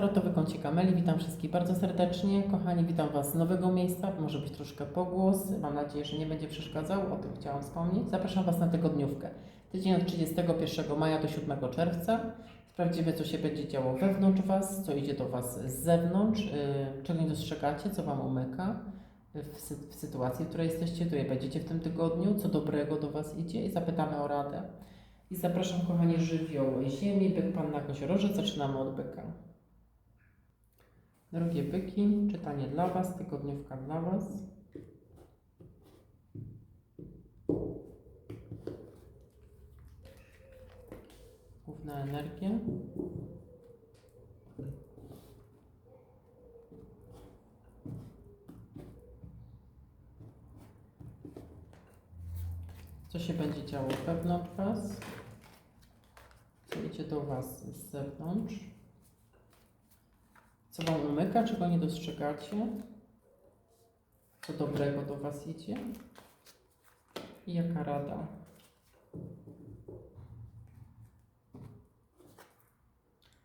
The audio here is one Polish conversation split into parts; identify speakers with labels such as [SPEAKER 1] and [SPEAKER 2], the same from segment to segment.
[SPEAKER 1] Tarotowy kącik Ameli, witam wszystkich bardzo serdecznie. Kochani, witam Was z nowego miejsca, może być troszkę pogłos, mam nadzieję, że nie będzie przeszkadzał, o tym chciałam wspomnieć. Zapraszam Was na tygodniówkę. Tydzień od 31 maja do 7 czerwca. Sprawdzimy, co się będzie działo wewnątrz Was, co idzie do Was z zewnątrz, yy, czego nie dostrzegacie, co Wam umyka w, sy- w sytuacji, w której jesteście, tutaj będziecie w tym tygodniu, co dobrego do Was idzie i zapytamy o radę. I zapraszam, kochani, żywioł ziemi, byk, panna, koziorożec. Zaczynamy od byka. Drogie byki, czytanie dla Was, tygodniówka dla Was. Główna energia. Co się będzie działo wewnątrz Was? Co idzie do Was z zewnątrz? Co Wam umyka, czego nie dostrzegacie? Co dobrego do Was idzie? I jaka rada?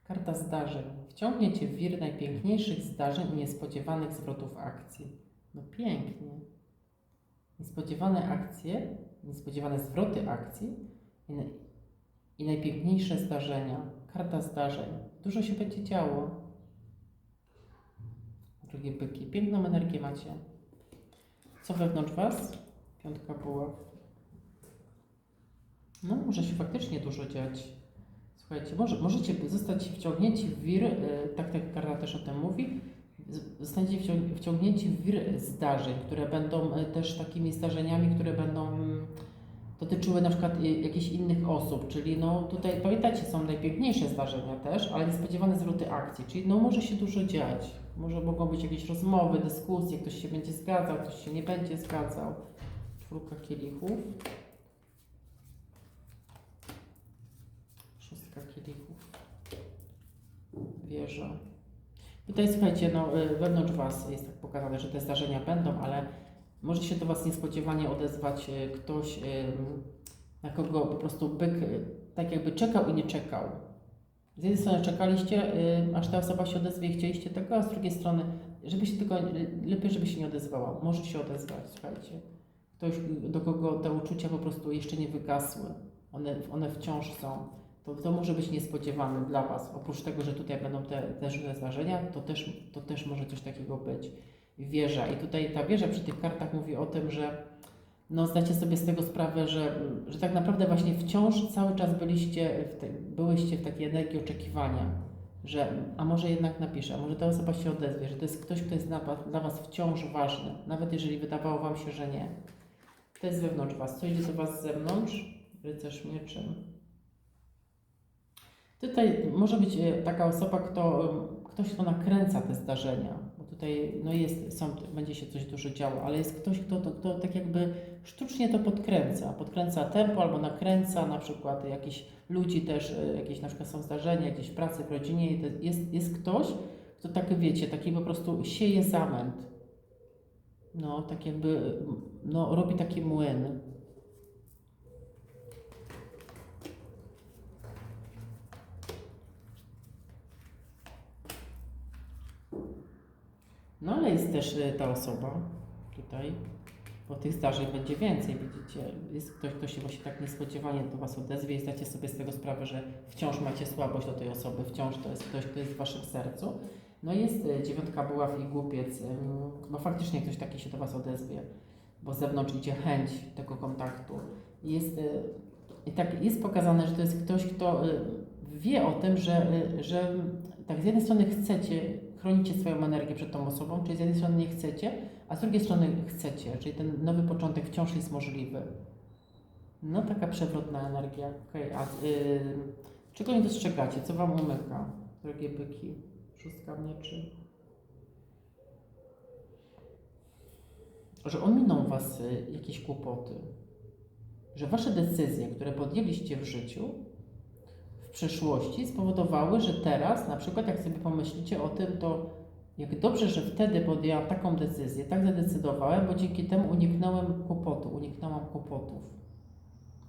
[SPEAKER 1] Karta zdarzeń. Wciągniecie w wir najpiękniejszych zdarzeń i niespodziewanych zwrotów akcji. No pięknie. Niespodziewane akcje, niespodziewane zwroty akcji i, i najpiękniejsze zdarzenia. Karta zdarzeń. Dużo się będzie działo. Drogie byki, piękną energię macie. Co wewnątrz Was? Piątka buław. No, może się faktycznie dużo dziać. Słuchajcie, może, możecie zostać wciągnięci w wir, y, tak tak karta też o tym mówi, zostaniecie wciąg- wciągnięci w wir zdarzeń, które będą y, też takimi zdarzeniami, które będą mm, dotyczyły na przykład jakichś innych osób, czyli no tutaj pamiętajcie, są najpiękniejsze zdarzenia też, ale niespodziewane zwroty akcji, czyli no może się dużo dziać, może mogą być jakieś rozmowy, dyskusje, ktoś się będzie zgadzał, ktoś się nie będzie zgadzał. Czwórka kielichów. Szóstka kielichów. Wieża. Tutaj słuchajcie, no y, wewnątrz Was jest tak pokazane, że te zdarzenia będą, ale może się do Was niespodziewanie odezwać y, ktoś, na kogo po prostu byk y, tak jakby czekał i nie czekał. Z jednej strony czekaliście, y, aż ta osoba się odezwie i chcieliście tego, a z drugiej strony, żeby się tylko, y, lepiej, żeby się nie odezwała. Może się odezwać, słuchajcie. Ktoś, y, do kogo te uczucia po prostu jeszcze nie wygasły. One, one wciąż są. To, to może być niespodziewane dla Was. Oprócz tego, że tutaj będą te, te różne zdarzenia, to też, to też może coś takiego być. Wieża. I tutaj ta wieża przy tych kartach mówi o tym, że no zdacie sobie z tego sprawę, że, że tak naprawdę właśnie wciąż cały czas byliście w te, byłyście w takiej energii oczekiwania, że a może jednak napiszę, a może ta osoba się odezwie, że to jest ktoś, kto jest dla was, dla was wciąż ważny, nawet jeżeli wydawało Wam się, że nie. To jest wewnątrz Was. Co idzie do Was z zewnątrz? Rycerz mieczem. Tutaj może być e, taka osoba, kto, em, ktoś, kto nakręca te zdarzenia, bo tutaj no jest, są, będzie się coś dużo działo, ale jest ktoś, kto, to, kto tak jakby sztucznie to podkręca. Podkręca tempo albo nakręca na przykład jakichś ludzi też, e, jakieś na przykład są zdarzenia, jakieś w pracy, w rodzinie jest, jest ktoś, kto tak wiecie, taki po prostu sieje zamęt. No, tak jakby, no, robi taki młyn. No ale jest też e, ta osoba tutaj, bo tych zdarzeń będzie więcej, widzicie. Jest ktoś, kto się właśnie tak niespodziewanie do Was odezwie i zdacie sobie z tego sprawę, że wciąż macie słabość do tej osoby, wciąż to jest ktoś, kto jest w Waszym sercu. No jest e, dziewiątka buław i głupiec, bo faktycznie ktoś taki się do Was odezwie, bo z zewnątrz idzie chęć tego kontaktu. Jest, e, i tak jest pokazane, że to jest ktoś, kto wie o tym, że, że tak z jednej strony chcecie, chronicie swoją energię przed tą osobą, czyli z jednej strony nie chcecie, a z drugiej strony chcecie, czyli ten nowy początek wciąż jest możliwy. No taka przewrotna energia. Okej, a y, czego nie dostrzegacie? Co Wam umyka, drogie byki? Szóstka mieczy. Że ominą Was y, jakieś kłopoty. Że Wasze decyzje, które podjęliście w życiu, przeszłości spowodowały, że teraz, na przykład jak sobie pomyślicie o tym, to jak dobrze, że wtedy podjęłam taką decyzję, tak zadecydowałem, bo dzięki temu uniknąłem kłopotu, uniknęłam kłopotów.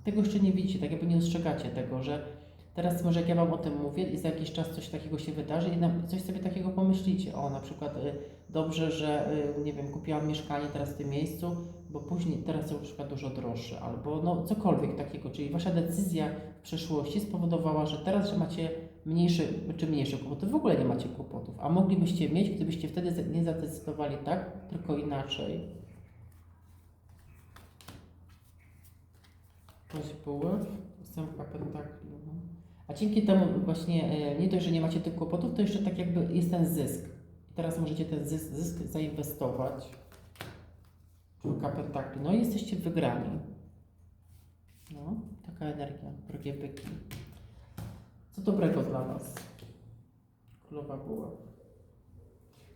[SPEAKER 1] Tego jeszcze nie widzicie, tak jakby nie dostrzegacie tego, że Teraz może jak ja Wam o tym mówię i za jakiś czas coś takiego się wydarzy i coś sobie takiego pomyślicie. O, na przykład y, dobrze, że y, nie wiem, kupiłam mieszkanie teraz w tym miejscu, bo później teraz są na przykład dużo droższe, albo no cokolwiek takiego, czyli Wasza decyzja w przeszłości spowodowała, że teraz, że macie mniejsze, czy mniejsze kłopoty, w ogóle nie macie kłopotów, a moglibyście mieć, gdybyście wtedy nie zadecydowali tak, tylko inaczej. Kość bułek, ósemka pentakli. A dzięki temu właśnie e, nie dość, że nie macie tych kłopotów, to jeszcze tak jakby jest ten zysk. I teraz możecie ten zysk, zysk zainwestować. Czwórka pentakli. No i jesteście wygrani. No, taka energia, drogie byki. Co dobrego dla Was? Królowa buła.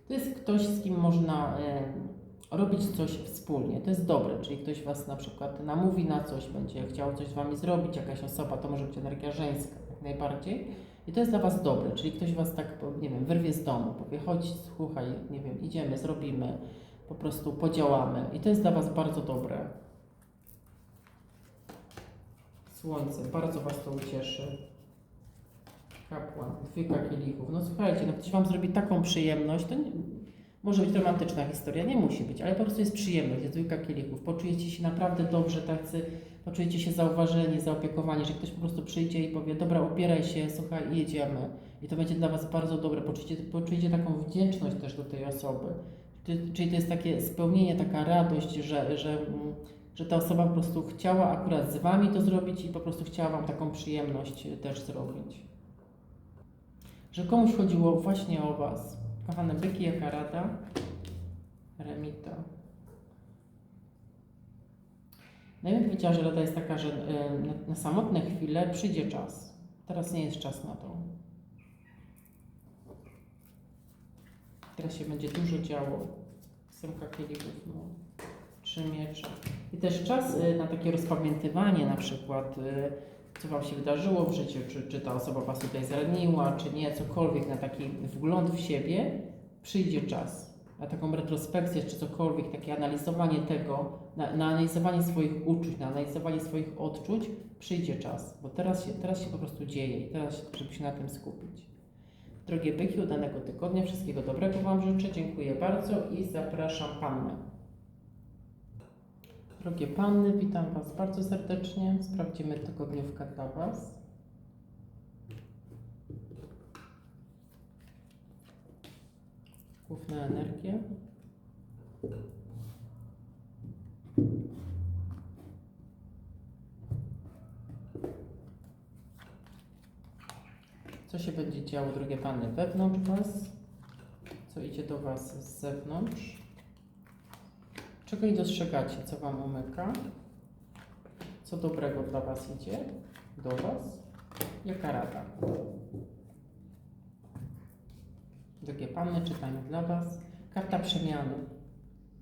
[SPEAKER 1] To jest ktoś, z kim można e, robić coś wspólnie. To jest dobre, czyli ktoś Was na przykład namówi na coś, będzie chciał coś z Wami zrobić, jakaś osoba, to może być energia żeńska najbardziej. I to jest dla Was dobre, czyli ktoś Was tak, nie wiem, wyrwie z domu, powie, chodź, słuchaj, nie wiem, idziemy, zrobimy, po prostu podziałamy. I to jest dla Was bardzo dobre. Słońce, bardzo Was to ucieszy. Kapłan, dwójka kielichów. No słuchajcie, no ktoś Wam zrobi taką przyjemność, to nie, może być romantyczna historia, nie musi być, ale po prostu jest przyjemność, jest dwójka kielichów. Poczujecie się naprawdę dobrze, tacy, poczujecie się zauważeni, zaopiekowani, że ktoś po prostu przyjdzie i powie, dobra, opieraj się, słuchaj, jedziemy. I to będzie dla Was bardzo dobre, poczujecie, poczujecie taką wdzięczność też do tej osoby. Czyli to jest takie spełnienie, taka radość, że, że, mm, że ta osoba po prostu chciała akurat z Wami to zrobić i po prostu chciała Wam taką przyjemność też zrobić. Że komuś chodziło właśnie o Was. Kochane byki, jaka rada? Remita. No i bym powiedziała, że rada jest taka, że na, na samotne chwile przyjdzie czas. Teraz nie jest czas na to. Teraz się będzie dużo działo. Semka kielichów, no. Trzy miecze. I też czas y, na takie rozpamiętywanie na przykład, y, co Wam się wydarzyło w życiu, czy, czy ta osoba Was tutaj zraniła, czy nie, cokolwiek, na taki wgląd w siebie, przyjdzie czas. Na taką retrospekcję, czy cokolwiek, takie analizowanie tego, na, na analizowanie swoich uczuć, na analizowanie swoich odczuć, przyjdzie czas. Bo teraz się, teraz się po prostu dzieje i teraz, żeby się na tym skupić. Drogie byki, udanego tygodnia, wszystkiego dobrego Wam życzę, dziękuję bardzo i zapraszam Pannę. Drogie Panny, witam Was bardzo serdecznie. Sprawdzimy tygodniówkę dla Was. Główna energia. Co się będzie działo, drogie Panny, wewnątrz Was? Co idzie do Was z zewnątrz? Czego nie dostrzegacie, co Wam umyka? Co dobrego dla Was idzie? Do Was? Jaka rada? Drogie Panny, czytamy dla Was. Karta przemiany.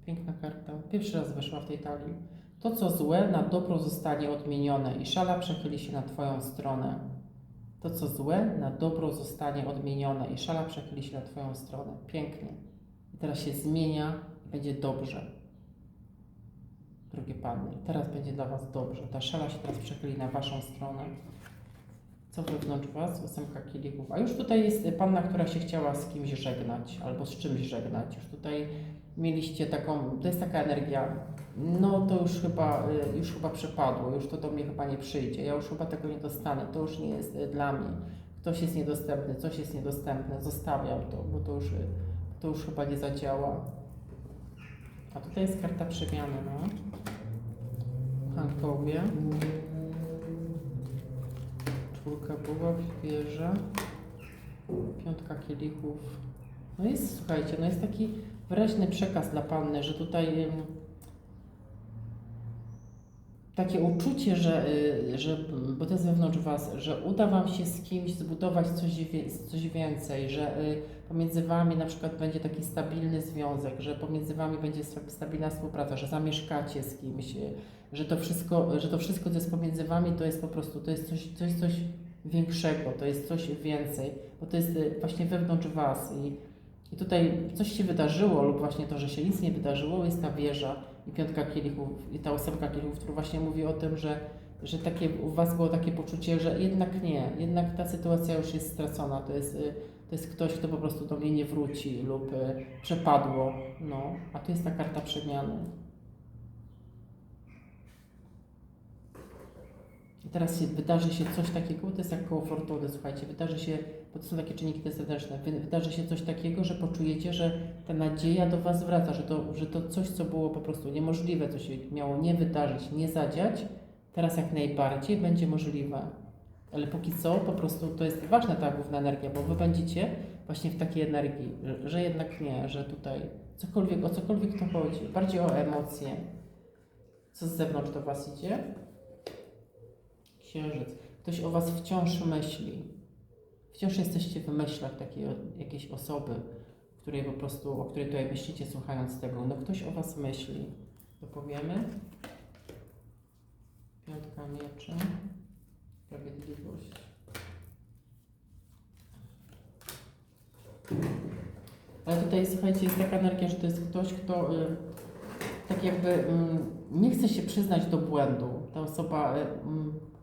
[SPEAKER 1] Piękna karta. Pierwszy raz weszła w tej talii. To, co złe, na dobro zostanie odmienione i szala przechyli się na Twoją stronę. To, co złe, na dobro zostanie odmienione i szala przechyli się na Twoją stronę. Pięknie. I teraz się zmienia będzie dobrze. Drogie Panny, teraz będzie dla Was dobrze. Ta szala się teraz przechyli na Waszą stronę. Co wewnątrz Was? Ósemka kielichów. A już tutaj jest Panna, która się chciała z kimś żegnać, albo z czymś żegnać. Już tutaj mieliście taką, to jest taka energia, no to już chyba, y, już chyba przepadło, już to do mnie chyba nie przyjdzie, ja już chyba tego nie dostanę, to już nie jest y, dla mnie. Ktoś jest niedostępny, coś jest niedostępne, zostawiam to, bo to już, to już chyba nie zadziała. A tutaj jest karta przemiany, no. Hankowie. Czwórka buław, wieża. Piątka kielichów. No jest, słuchajcie, no jest taki wyraźny przekaz dla Panny, że tutaj takie uczucie, że, y, że, bo to jest wewnątrz Was, że uda Wam się z kimś zbudować coś, coś więcej, że y, pomiędzy Wami na przykład będzie taki stabilny związek, że pomiędzy Wami będzie sta- stabilna współpraca, że zamieszkacie z kimś, y, że to wszystko, że to wszystko, co jest pomiędzy Wami, to jest po prostu, to jest coś, coś, coś większego, to jest coś więcej, bo to jest właśnie wewnątrz Was i, i tutaj coś się wydarzyło lub właśnie to, że się nic nie wydarzyło, jest ta wieża i piątka kielichów i ta ósemka kielichów, która właśnie mówi o tym, że że takie, u Was było takie poczucie, że jednak nie, jednak ta sytuacja już jest stracona, to jest, y, to jest ktoś, kto po prostu do mnie nie wróci lub y, przepadło, no, a tu jest ta karta przemiany. I teraz się, wydarzy się coś takiego, to jest jak koło fortuny, słuchajcie, wydarzy się, bo to są takie czynniki desydentyczne, wy- wydarzy się coś takiego, że poczujecie, że ta nadzieja do Was wraca, że to, że to coś, co było po prostu niemożliwe, co się miało nie wydarzyć, nie zadziać, teraz jak najbardziej będzie możliwe. Ale póki co, po prostu to jest ważna ta główna energia, bo Wy będziecie właśnie w takiej energii, że jednak nie, że tutaj cokolwiek, o cokolwiek to chodzi, bardziej o emocje. Co z zewnątrz do Was idzie? Księżyc. Ktoś o Was wciąż myśli. Wciąż jesteście w myślach takiej jakiejś osoby, której po prostu, o której tutaj myślicie słuchając tego. No ktoś o Was myśli. To powiemy. Piątka mieczy. Sprawiedliwość. Ale tutaj słuchajcie, jest taka energia, że to jest ktoś, kto y, tak jakby mm, nie chce się przyznać do błędu. Ta osoba y, mm,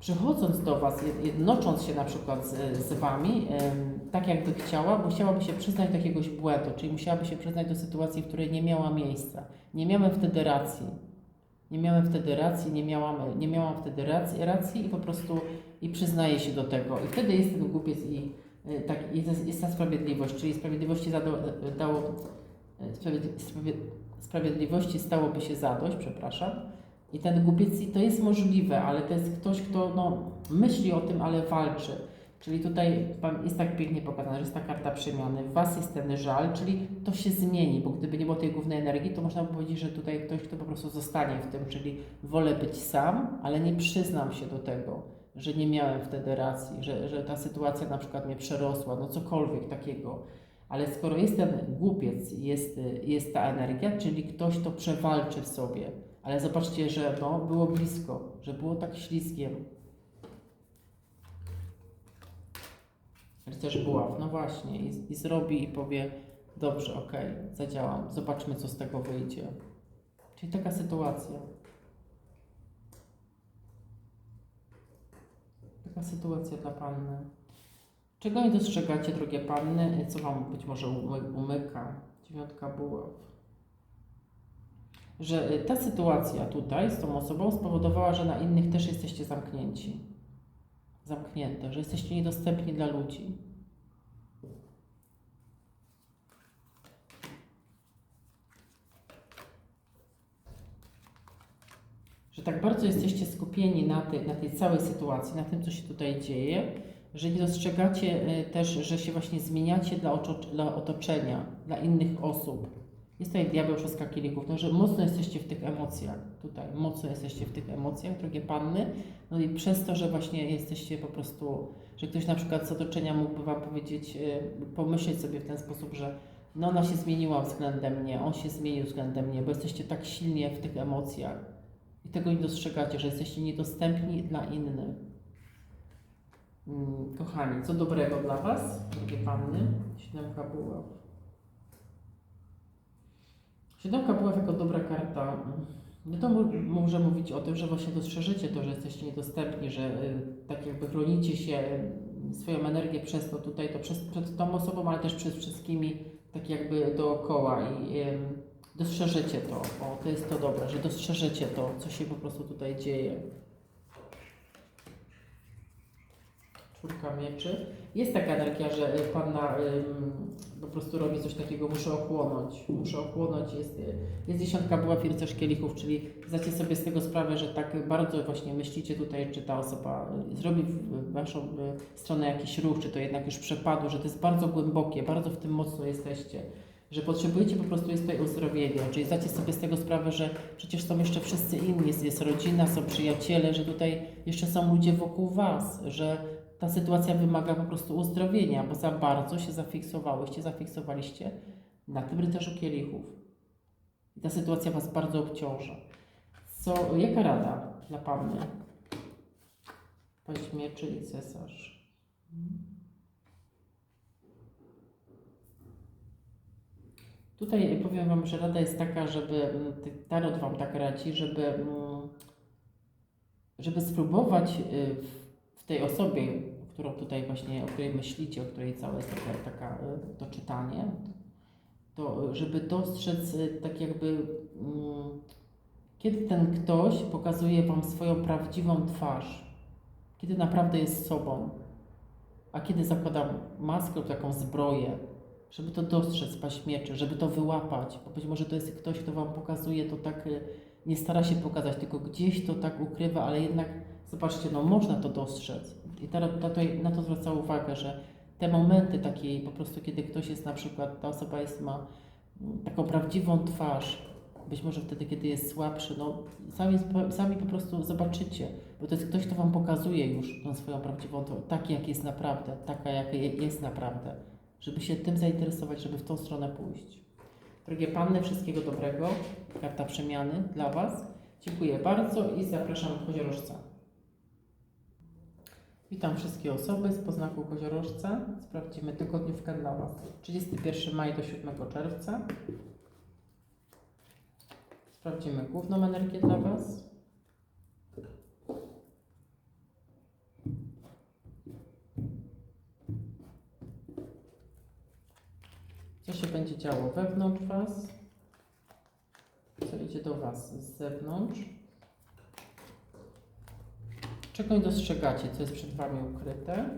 [SPEAKER 1] przychodząc do Was, jed- jednocząc się na przykład z, z Wami, tak jakby chciała, musiałaby się przyznać do jakiegoś błędu, czyli musiałaby się przyznać do sytuacji, w której nie miała miejsca. Nie miałem wtedy racji. Nie miałem wtedy racji, nie miałam, nie miałam wtedy racji, racji i po prostu i przyznaję się do tego. I wtedy jest ten głupiec i y, tak, jest, jest ta sprawiedliwość, czyli sprawiedliwości zado, dało, y, sprawiedli- sprawie- sprawiedliwości stałoby się zadość, przepraszam. I ten głupiec, i to jest możliwe, ale to jest ktoś, kto no, myśli o tym, ale walczy. Czyli tutaj jest tak pięknie pokazane, że jest ta karta przemiany. W Was jest ten żal, czyli to się zmieni, bo gdyby nie było tej głównej energii, to można by powiedzieć, że tutaj ktoś, kto po prostu zostanie w tym, czyli wolę być sam, ale nie przyznam się do tego, że nie miałem wtedy racji, że, że ta sytuacja na przykład mnie przerosła, no cokolwiek takiego. Ale skoro jest ten głupiec, jest, jest ta energia, czyli ktoś to przewalczy w sobie. Ale zobaczcie, że no, było blisko, że było tak śliskiem. Rycerz buław, no właśnie, i, i zrobi i powie, dobrze, okej, zadziałam, zobaczmy co z tego wyjdzie. Czyli taka sytuacja. Taka sytuacja dla Panny. Czego nie dostrzegacie, drogie Panny, co Wam być może umy- umyka? Dziewiątka buław. Że y, ta sytuacja tutaj z tą osobą spowodowała, że na innych też jesteście zamknięci. Zamknięte, że jesteście niedostępni dla ludzi. Że tak bardzo jesteście skupieni na tej, na tej całej sytuacji, na tym, co się tutaj dzieje, że nie dostrzegacie y, też, że się właśnie zmieniacie dla, dla otoczenia, dla innych osób. Jest tutaj diabeł szóstka kielichów, no, że mocno jesteście w tych emocjach, tutaj mocno jesteście w tych emocjach, drogie panny, no i przez to, że właśnie jesteście po prostu, że ktoś na przykład z otoczenia mógłby Wam powiedzieć, y, pomyśleć sobie w ten sposób, że no ona się zmieniła względem mnie, on się zmienił względem mnie, bo jesteście tak silnie w tych emocjach i tego nie dostrzegacie, że jesteście niedostępni dla innych. Mm, Kochani, co dobrego dla Was, drogie panny? Siódemka buław. Siódemka buław jako dobra karta. No to mo- może mówić o tym, że właśnie dostrzeżecie to, że jesteście niedostępni, że y, tak jakby chronicie się y, swoją energię przez to tutaj, to przez, przed tą osobą, ale też przed wszystkimi tak jakby dookoła i ym, dostrzeżecie to. O, to jest to dobre, że dostrzeżecie to, co się po prostu tutaj dzieje. Czwórka mieczy. Jest taka energia, że y, Panna po prostu robi coś takiego, muszę ochłonąć, muszę ochłonąć. Jest, y, jest dziesiątka była rycerz kielichów, czyli zdacie sobie z tego sprawę, że tak bardzo właśnie myślicie tutaj, czy ta osoba y, zrobi w w waszą stronę jakiś ruch, czy to jednak już przepadło, że to jest bardzo głębokie, bardzo w tym mocno jesteście. Że potrzebujecie po prostu jest tutaj uzdrowienia, czyli zdacie sobie z tego sprawę, że przecież są jeszcze wszyscy inni, jest, jest rodzina, są przyjaciele, że tutaj jeszcze są ludzie wokół was, że ta sytuacja wymaga po prostu uzdrowienia, bo za bardzo się zafiksowałyście, zafiksowaliście na tym rycerzu kielichów. Ta sytuacja Was bardzo obciąża. Co, jaka rada dla Panny? Paść mieczy i cesarz. Tutaj powiem Wam, że rada jest taka, żeby, mm, Tarot Wam tak radzi, żeby mm, żeby spróbować y, w tej osobie, którą tutaj właśnie, o której myślicie, o której całe jest taka, taka y, to czytanie, to y, żeby dostrzec y, tak jakby mm, kiedy ten ktoś pokazuje Wam swoją prawdziwą twarz, kiedy naprawdę jest sobą, a kiedy zakłada maskę lub taką zbroję, żeby to dostrzec, paść mieczy, żeby to wyłapać, bo być może to jest ktoś, kto Wam pokazuje to tak, nie stara się pokazać, tylko gdzieś to tak ukrywa, ale jednak zobaczcie, no można to dostrzec. I teraz to, na to zwraca uwagę, że te momenty takiej po prostu, kiedy ktoś jest na przykład, ta osoba jest, ma mm, taką prawdziwą twarz, być może wtedy, kiedy jest słabszy, no sami, sami po prostu zobaczycie, bo to jest ktoś, kto Wam pokazuje już tą swoją prawdziwą twarz, taki jak jest naprawdę, taka jak je- jest naprawdę, żeby się tym zainteresować, żeby w tą stronę pójść. Drogie Panny, wszystkiego dobrego, karta przemiany dla Was. Dziękuję bardzo i zapraszam do koziorożca. Witam wszystkie osoby z poznaku koziorożca. Sprawdzimy tygodniówkę dla Was. 31 maj do 7 czerwca. Sprawdzimy główną energię dla Was. Co się będzie działo wewnątrz Was? Co idzie do Was z zewnątrz? Czego nie dostrzegacie, co jest przed Wami ukryte?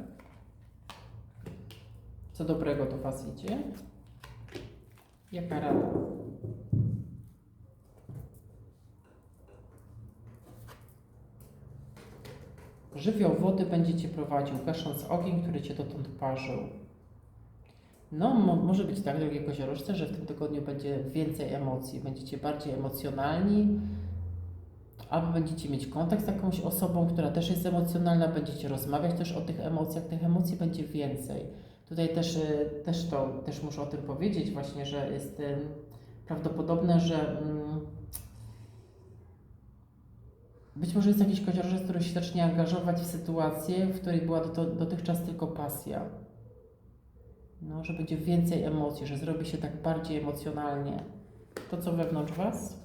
[SPEAKER 1] Co dobrego do Was idzie? Jaka rada? Żywioł wody będzie Cię prowadził, gasząc ogień, który Cię dotąd parzył. No, mo- może być tak, drogie koziorożce, że w tym tygodniu będzie więcej emocji, będziecie bardziej emocjonalni, albo będziecie mieć kontakt z jakąś osobą, która też jest emocjonalna, będziecie rozmawiać też o tych emocjach, tych emocji będzie więcej. Tutaj też, y, też to, też muszę o tym powiedzieć właśnie, że jest y, prawdopodobne, że mm, być może jest jakiś koziorożec, który się zacznie angażować w sytuację, w której była dotychczas tylko pasja. No, że będzie więcej emocji, że zrobi się tak bardziej emocjonalnie. To, co wewnątrz Was?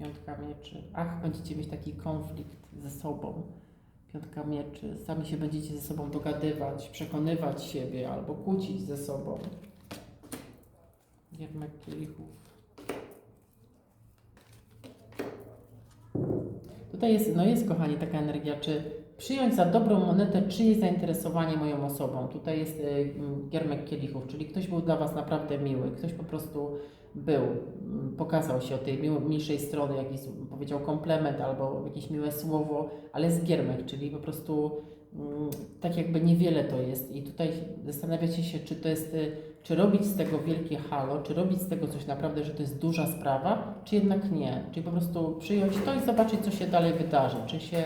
[SPEAKER 1] Piątka mieczy. Ach, będziecie mieć taki konflikt ze sobą. Piątka mieczy. Sami się będziecie ze sobą dogadywać, przekonywać siebie albo kłócić ze sobą. Giermek kielichów. Tutaj jest, no jest, kochani, taka energia, czy przyjąć za dobrą monetę czyjeś zainteresowanie moją osobą. Tutaj jest y, giermek kielichów, czyli ktoś był dla Was naprawdę miły, ktoś po prostu był, mm, pokazał się od tej milszej strony, jakiś powiedział komplement albo jakieś miłe słowo, ale jest giermek, czyli po prostu mm, tak jakby niewiele to jest. I tutaj zastanawiacie się, czy to jest, y, czy robić z tego wielkie halo, czy robić z tego coś naprawdę, że to jest duża sprawa, czy jednak nie, czyli po prostu przyjąć to i zobaczyć, co się dalej wydarzy, czy się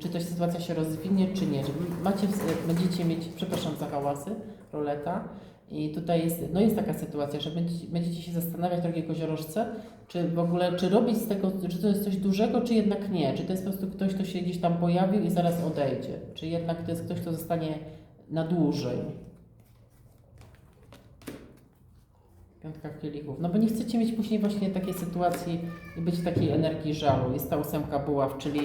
[SPEAKER 1] czy to sytuacja się rozwinie, czy nie. Macie, będziecie mieć, przepraszam za hałasy, roleta. I tutaj jest, no jest taka sytuacja, że będziecie, będziecie się zastanawiać, drogie koziorożce, czy w ogóle, czy robić z tego, czy to jest coś dużego, czy jednak nie. Czy to jest po prostu ktoś, kto się gdzieś tam pojawił i zaraz odejdzie. Czy jednak to jest ktoś, kto zostanie na dłużej. Piątka kielichów. No bo nie chcecie mieć później właśnie takiej sytuacji i być w takiej energii żalu. Jest ta ósemka buław, czyli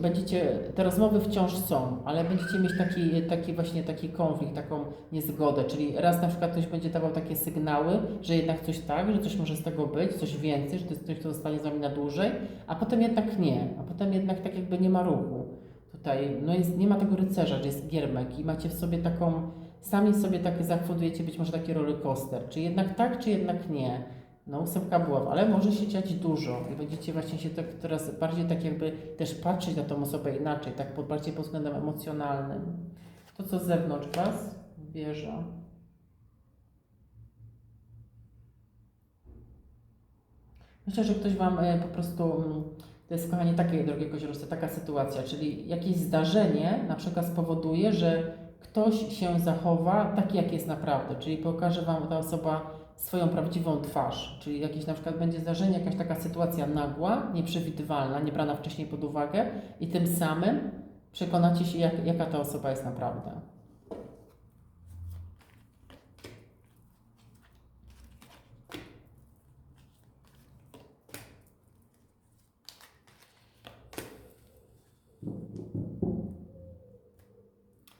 [SPEAKER 1] będziecie, te rozmowy wciąż są, ale będziecie mieć taki, taki właśnie taki konflikt, taką niezgodę, czyli raz na przykład ktoś będzie dawał takie sygnały, że jednak coś tak, że coś może z tego być, coś więcej, że to jest ktoś, kto zostanie z Wami na dłużej, a potem jednak nie, a potem jednak tak jakby nie ma ruchu. Tutaj no jest, nie ma tego rycerza, że jest giermek i macie w sobie taką, sami sobie tak zachwodujecie być może taki rollercoaster, czy jednak tak, czy jednak nie. No ósemka buław, ale może się dziać dużo i będziecie właśnie się tak teraz bardziej tak jakby też patrzeć na tą osobę inaczej, tak pod, bardziej pod względem emocjonalnym. To co z zewnątrz Was bierze. Myślę, że ktoś Wam e, po prostu, to jest kochanie takie, drogie koziorożce, taka sytuacja, czyli jakieś zdarzenie na przykład spowoduje, że ktoś się zachowa taki, jak jest naprawdę, czyli pokaże Wam ta osoba swoją prawdziwą twarz, czyli jakieś na przykład będzie zdarzenie, jakaś taka sytuacja nagła, nieprzewidywalna, niebrana wcześniej pod uwagę i tym samym przekonacie się, jak, jaka ta osoba jest naprawdę.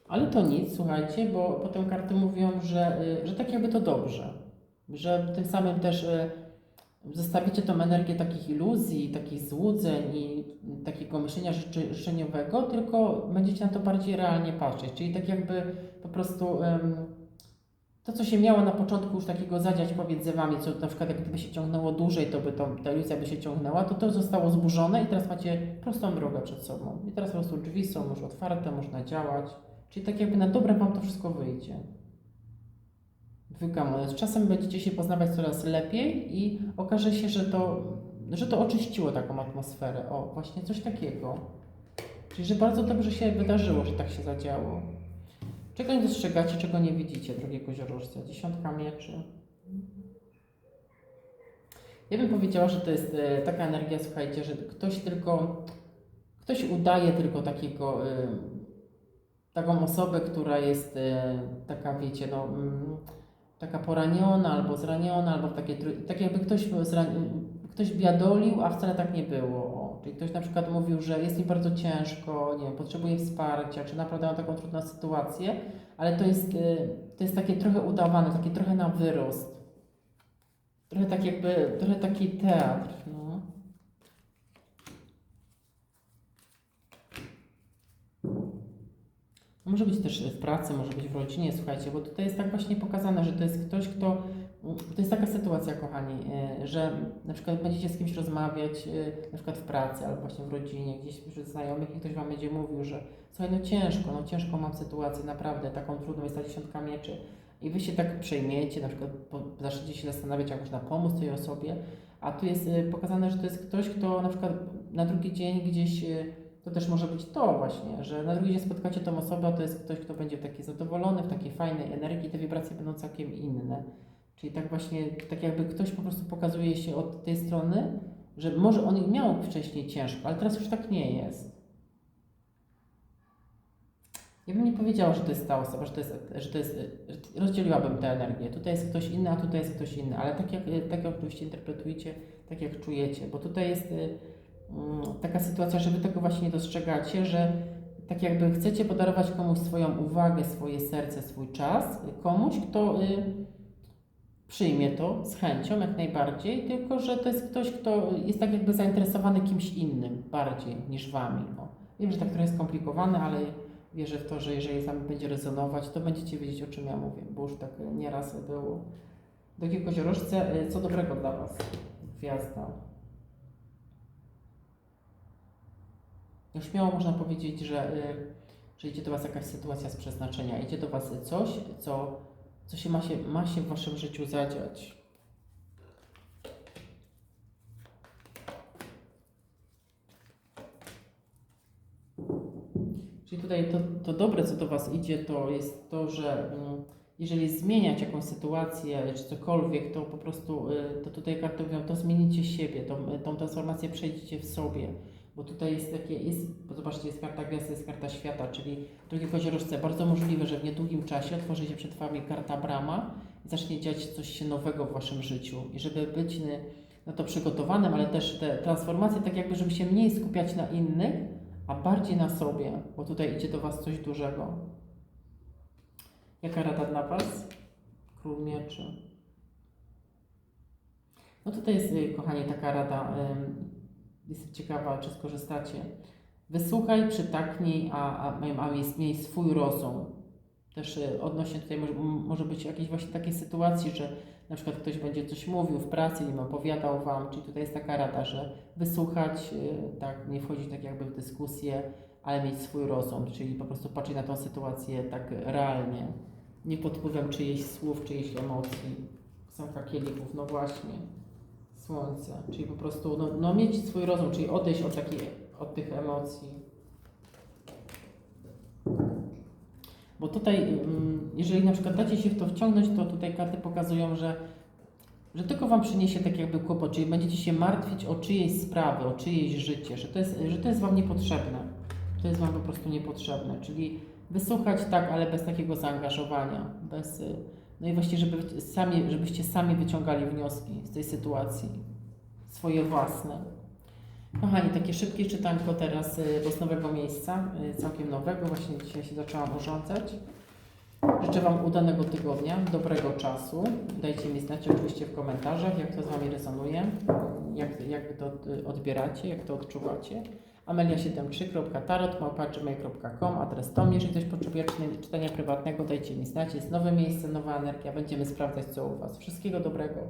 [SPEAKER 1] Ale to nic, słuchajcie, bo potem karty mówią, że, y, że tak jakby to dobrze. Że tym samym też y, zostawicie tą energię takich iluzji, takich złudzeń i takiego myślenia życzy, życzeniowego, tylko będziecie na to bardziej realnie patrzeć. Czyli tak jakby po prostu em, to, co się miało na początku już takiego zadziać pomiędzy wami, co na przykład jak gdyby się ciągnęło dłużej, to by to, ta iluzja by się ciągnęła, to to zostało zburzone i teraz macie prostą drogę przed sobą. I teraz po prostu drzwi są już otwarte, można działać. Czyli tak jakby na dobre wam to wszystko wyjdzie. Dwójka monet. Czasem będziecie się poznawać coraz lepiej i okaże się, że to, że to oczyściło taką atmosferę. O, właśnie coś takiego. Czyli, że bardzo dobrze się wydarzyło, że tak się zadziało. Czego nie dostrzegacie, czego nie widzicie, drogie koziorożce? Dziesiątka mieczy. Ja bym powiedziała, że to jest e, taka energia, słuchajcie, że ktoś tylko, ktoś udaje tylko takiego, e, taką osobę, która jest e, taka, wiecie, no, mm, taka poraniona albo zraniona, albo takie, tak jakby ktoś, ktoś biadolił, a wcale tak nie było. Czyli ktoś na przykład mówił, że jest mi bardzo ciężko, nie wiem, potrzebuje wsparcia, czy naprawdę mam taką trudną sytuację, ale to jest, y, to jest takie trochę udawane, takie trochę na wyrost. Trochę tak jakby, trochę taki teatr, no. Może być też w pracy, może być w rodzinie, słuchajcie, bo tutaj jest tak właśnie pokazane, że to jest ktoś, kto. To jest taka sytuacja, kochani, y, że na przykład będziecie z kimś rozmawiać, y, na przykład w pracy albo właśnie w rodzinie, gdzieś wśród znajomych i ktoś Wam będzie mówił, że słuchaj, no ciężko, no ciężką mam sytuację, naprawdę, taką trudną jest ta dziesiątka mieczy. I Wy się tak przejmiecie, na przykład zaczniecie się zastanawiać, jak można pomóc tej osobie, a tu jest y, pokazane, że to jest ktoś, kto na przykład na drugi dzień gdzieś to też może być to właśnie, że na drugi dzień spotkacie tą osobę, to jest ktoś, kto będzie taki zadowolony, w takiej fajnej energii, te wibracje będą całkiem inne. Czyli tak właśnie, tak jakby ktoś po prostu pokazuje się od tej strony, że może on miał wcześniej ciężko, ale teraz już tak nie jest. Ja bym nie powiedziała, że to jest ta osoba, że to jest, że to jest rozdzieliłabym tę energię. Tutaj jest ktoś inny, a tutaj jest ktoś inny, ale tak jak, tak jak oczywiście interpretujecie, tak jak czujecie, bo tutaj jest taka sytuacja, że wy tego właśnie nie dostrzegacie, że tak jakby chcecie podarować komuś swoją uwagę, swoje serce, swój czas, komuś, kto y, przyjmie to z chęcią jak najbardziej, tylko że to jest ktoś, kto jest tak jakby zainteresowany kimś innym bardziej niż wami. No. Wiem, że tak trochę skomplikowane, ale wierzę w to, że jeżeli z wami będzie rezonować, to będziecie wiedzieć o czym ja mówię, bo już tak nieraz było. Drogie koziorożce, y, co dobrego dla was? Gwiazda. No śmiało można powiedzieć, że, y, że idzie do Was jakaś sytuacja z przeznaczenia, idzie do Was coś, co, co się ma, się ma się w Waszym życiu zadziać. Czyli tutaj to, to dobre, co do Was idzie, to jest to, że mm, jeżeli zmieniać jakąś sytuację czy cokolwiek, to po prostu, y, to tutaj karty mówią, to zmienicie siebie, tą, tą transformację przejdziecie w sobie. Bo tutaj jest takie, jest, zobaczcie, jest karta gwiazdy, jest karta świata, czyli drugie koziorożce, bardzo możliwe, że w niedługim czasie otworzy się przed Wami karta brama i zacznie dziać coś się nowego w Waszym życiu. I żeby być na, to przygotowanym, ale też te transformacje, tak jakby, żeby się mniej skupiać na innych, a bardziej na sobie, bo tutaj idzie do Was coś dużego. Jaka rada dla Was? Król mieczy. No tutaj jest, y, kochani, taka rada, jestem ciekawa, czy skorzystacie. Wysłuchaj, przytaknij, a, a, a miej, swój rozum. Też y, odnośnie tutaj może, może być jakiejś właśnie takiej sytuacji, że na przykład ktoś będzie coś mówił w pracy, nim opowiadał Wam, czyli tutaj jest taka rada, że wysłuchać, y, tak, nie wchodzić tak jakby w dyskusję, ale mieć swój rozum, czyli po prostu patrzeć na tą sytuację tak realnie, nie pod wpływem czyichś słów, czyichś emocji. Samka kielichów, no właśnie, słońce, czyli po prostu no, no mieć swój rozum, czyli odejść od, takiej, od tych emocji. Bo tutaj, mm, jeżeli na przykład dacie się w to wciągnąć, to tutaj karty pokazują, że, że tylko Wam przyniesie tak jakby kłopot, czyli będziecie się martwić o czyjeś sprawy, o czyjeś życie, że to jest, że to jest Wam niepotrzebne. To jest Wam po prostu niepotrzebne, czyli wysłuchać tak, ale bez takiego zaangażowania, bez... No i właśnie, żeby sami, żebyście sami wyciągali wnioski z tej sytuacji, swoje własne. Kochani, takie szybkie czytanko teraz, y, bo z nowego miejsca, y, całkiem nowego, właśnie dzisiaj się zaczęłam urządzać. Życzę Wam udanego tygodnia, dobrego czasu. Dajcie mi znać oczywiście w komentarzach, jak to z Wami rezonuje, jak, jak to y, odbieracie, jak to odczuwacie. amelia73.tarot.gmail.com Adres tom, jeżeli ktoś potrzebuje czytania- prywatnego, dajcie mi znać. Jest nowe miejsce, nowa energia. Będziemy sprawdzać, co u Was. Wszystkiego dobrego.